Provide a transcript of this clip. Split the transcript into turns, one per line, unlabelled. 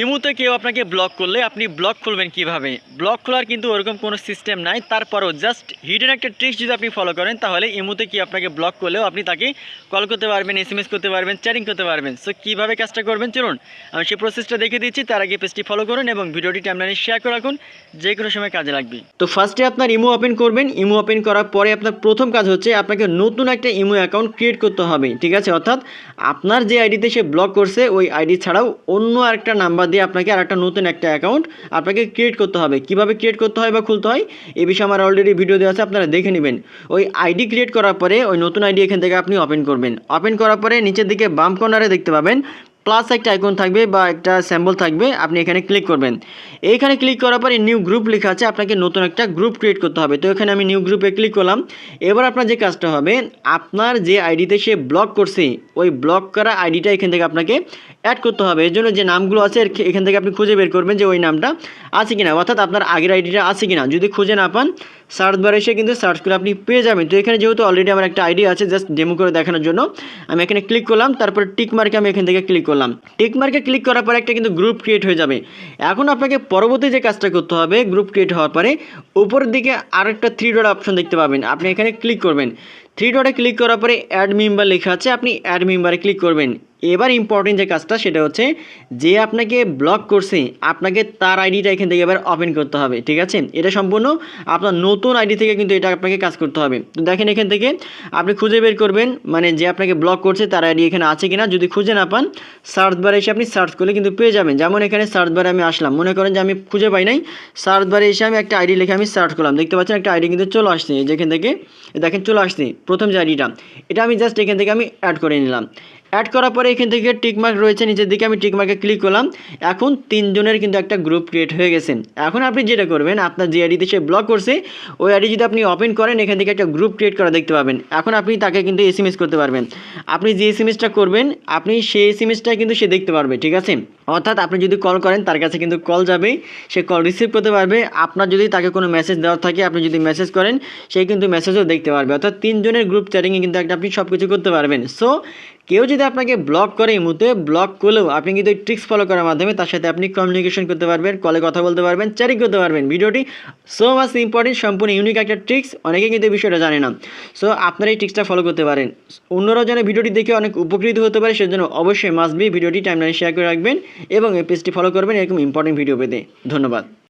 ইমুতে কেউ আপনাকে ব্লক করলে আপনি ব্লক খুলবেন কীভাবে? ব্লক খোলার কিন্তু ওরকম কোনো সিস্টেম নাই। তারপরও জাস্ট হিডেন একটা ট্রিক্স যদি আপনি ফলো করেন, তাহলে ইমুতে কি আপনাকে ব্লক করলেও আপনি তাকে কল করতে পারবেন এস এম এস করতে পারবেন চ্যাটিং করতে পারবেন। সো কীভাবে কাজটা করবেন চলুন, আমি সেই প্রসেসটা দেখে দিচ্ছি। তার আগে পেজটি ফলো করুন এবং ভিডিওটি টাইমলাইনে শেয়ার করে রাখুন। যে কোনো সময় কাজে লাগবে। তো ফার্স্টে আপনার ইমো ওপেন করবেন। ইমো ওপেন করার পরে আপনার প্রথম কাজ হচ্ছে আপনাকে নতুন একটা ইমো অ্যাকাউন্ট ক্রিয়েট করতে হবে। ঠিক আছে? অর্থাৎ আপনার যে আইডিতে সে ব্লক করছে, ওই আইডি ছাড়াও অন্য আরেকটা নাম্বার দিয়ে আপনাকে আর একটা নতুন একটা অ্যাকাউন্ট আপনাকে ক্রিয়েট করতে হবে। কীভাবে ক্রিয়েট করতে হয় বা খুলতে হয়, এ বিষয়ে আমার অলরেডি ভিডিও দেওয়া আছে, আপনারা দেখে নেবেন। ওই আইডি ক্রিয়েট করার পরে ওই নতুন আইডি এখান থেকে আপনি ওপেন করবেন। ওপেন করার পরে নিচের দিকে বাম কর্নারে দেখতে পাবেন প্লাস একটা আইকন থাকবে বা একটা স্যাম্বল থাকবে, আপনি এখানে ক্লিক করবেন। এইখানে ক্লিক করার পরে নিউ গ্রুপ লেখা আছে, আপনাকে নতুন একটা গ্রুপ ক্রিয়েট করতে হবে। তো এখানে আমি নিউ গ্রুপে ক্লিক করলাম। এবার আপনার যে কাজটা হবে, আপনার যে আইডিতে সে ব্লক করছে, ওই ব্লক করা আইডিটা এখান থেকে আপনাকে অ্যাড করতে হবে। এর জন্য যে নামগুলো আছে এখান থেকে আপনি খুঁজে বের করবেন যে ওই নামটা আছে কিনা, অর্থাৎ আপনার আগের আইডিটা আছে কিনা। যদি খুঁজে না পান সার্চ বারে এসে কিন্তু সার্চ করে আপনি পেয়ে যাবেন। তো এখানে যেহেতু অলরেডি আমার একটা আইডি আছে জাস্ট ডেমো করে দেখানোর জন্য, আমি এখানে ক্লিক করলাম, তারপর টিক মার্কে আমি এখান থেকে ক্লিক করলাম। টিক মার্কে ক্লিক করার পরে একটা কিন্তু গ্রুপ ক্রিয়েট হয়ে যাবে। এখন আপনাকে পরবর্তী যে কাজটা করতে হবে গ্রুপ ক্রিয়েট হওয়ার পরে উপরের দিকে আরেকটা থ্রি ডট অপশন দেখতে পাবেন। আপনি এখানে ক্লিক করবেন। থ্রি ডটে ক্লিক করার পরে অ্যাড মেম্বার লেখা আছে, আপনি অ্যাড মেম্বারে ক্লিক করবেন। এবার ইম্পর্টেন্ট যে কাজটা সেটা হচ্ছে যে আপনাকে ব্লক করছে, আপনাকে তার আইডিটা এখান থেকে এবার ওপেন করতে হবে, ঠিক আছে? এটা সম্পূর্ণ আপনার নতুন আইডি থেকে কিন্তু এটা আপনাকে কাজ করতে হবে। তো দেখেন এখান থেকে আপনি খুঁজে বের করবেন মানে যে আপনাকে ব্লক করছে তার আইডি এখানে আছে কিনা। যদি খুঁজে না পান সার্চ বারে এসে আপনি সার্চ করলে কিন্তু পেয়ে যাবেন। যেমন এখানে সার্চ বারে আমি আসলাম, মনে করেন যে আমি খুঁজে পাই নাই সার্চ বারে এসে আমি একটা আইডি লিখে আমি সার্চ করলাম। দেখতে পাচ্ছেন একটা আইডি কিন্তু চলে আসছে, এই যে এখান থেকে, দেখেন চলে আসছে, প্রথম যে আইডিটা এটা আমি জাস্ট এখান থেকে আমি অ্যাড করে নিলাম। অ্যাড করার পরে এখান থেকে টিকমার্ক রয়েছে, নিচের দিকে আমি টিকমার্কে ক্লিক করলাম। এখন তিনজনের কিন্তু একটা গ্রুপ ক্রিয়েট হয়ে গেছে। এখন আপনি যেটা করবেন, আপনার যে আইডিতে সে ব্লক করছে, ওই আইডি যদি আপনি ওপেন করেন, এখান থেকে একটা গ্রুপ ক্রিয়েট করা দেখতে পাবেন। এখন আপনি তাকে কিন্তু এস করতে পারবেন। আপনি যে এস করবেন, আপনি সেই এস কিন্তু সে দেখতে পারবে, ঠিক আছে? অর্থাৎ আপনি যদি কল করেন, তার কাছে কিন্তু কল যাবে সে কল রিসিভ করতে পারবে। আপনার যদি তাকে কোনো মেসেজ দেওয়ার থাকে, আপনি যদি মেসেজ করেন, সে কিন্তু মেসেজও দেখতে পারবে। অর্থাৎ তিনজনের গ্রুপ চ্যাটিংয়ে কিন্তু একটা আপনি সব কিছু করতে পারবেন। সো কেউ যদি আপনাকে ব্লক করে এই মুহূর্তে ব্লক করলেও আপনি কিন্তু ট্রিক্স ফলো করার মাধ্যমে তার সাথে আপনি কমিউনিকেশন করতে পারবেন কলে কথা বলতে পারবেন চ্যাটিং করতে পারবেন। ভিডিওটি সো মাচ ইম্পর্টেন্ট সম্পূর্ণ ইউনিক একটা ট্রিক্স অনেকে কিন্তু এই বিষয়টা জানে না। সো আপনারা এই ট্রিক্সটা ফলো করতে পারেন। অন্যরা যেন ভিডিওটি দেখে অনেক উপকৃত হতে পারে, সেজন্য অবশ্যই মাস্ট বি ভিডিওটি টাইমলাইনে শেয়ার করে রাখবেন। এবং এই পেজটি ফলো করবেন এরকম ইম্পর্টেন্ট ভিডিও পেতে। ধন্যবাদ।